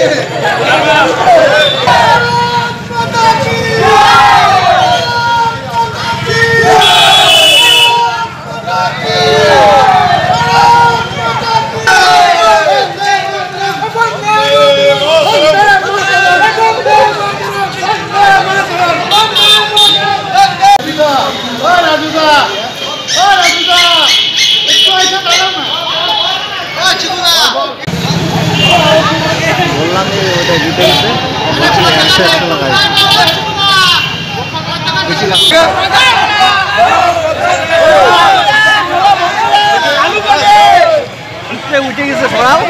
Yeah. বললাম যে ওটা ডিটেলসে বলছি একশো একশো লাগাই উঠে গেছে সরাও।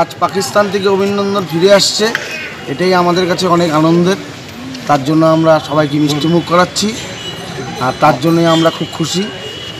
আজ পাকিস্তান থেকে অভিনন্দন ফিরে আসছে। এটাই আমাদের কাছে অনেক আনন্দের। তার জন্য আমরা সবাইকে মিষ্টিমুখ করাচ্ছি। আর তার জন্যই আমরা খুব খুশি।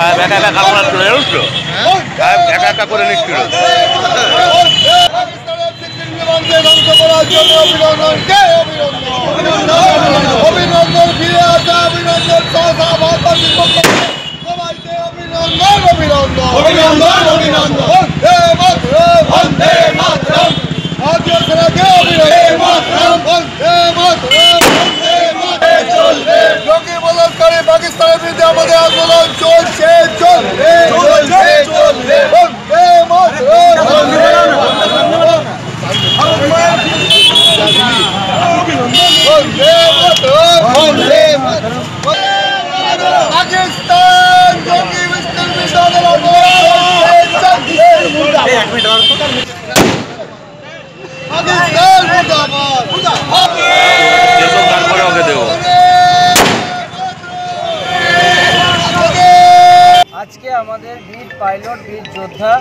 অভিনন্দন একা একা কামড়া চলে জানো তো একা একা করে নিচ্ছিল। অভিনন্দন অভিনন্দন। ফিরে আসা অভিনন্দন। সবাইকে অভিনন্দন অভিনন্দন অভিনন্দন অভিনন্দন আজকে আমাদের বীর পাইলট বীর যোদ্ধা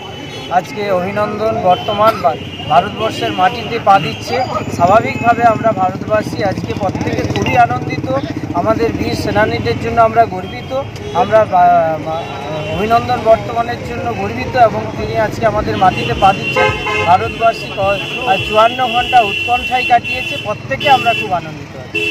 আজকে অভিনন্দন বর্তমান ভারতবর্ষের মাটিতে পা দিচ্ছে, স্বাভাবিকভাবে আমরা ভারতবাসী আজকে প্রত্যেকে খুবই আনন্দিত। আমাদের বীর সেনানীদের জন্য আমরা গর্বিত। আমরা অভিনন্দন বর্তমানের জন্য গর্বিত এবং তিনি আজকে আমাদের মাটিতে পা দিচ্ছেন। ভারতবাসী চুয়ান্ন ঘণ্টা উৎকণ্ঠায় কাটিয়েছে। প্রত্যেকে আমরা খুব আনন্দিত আছি।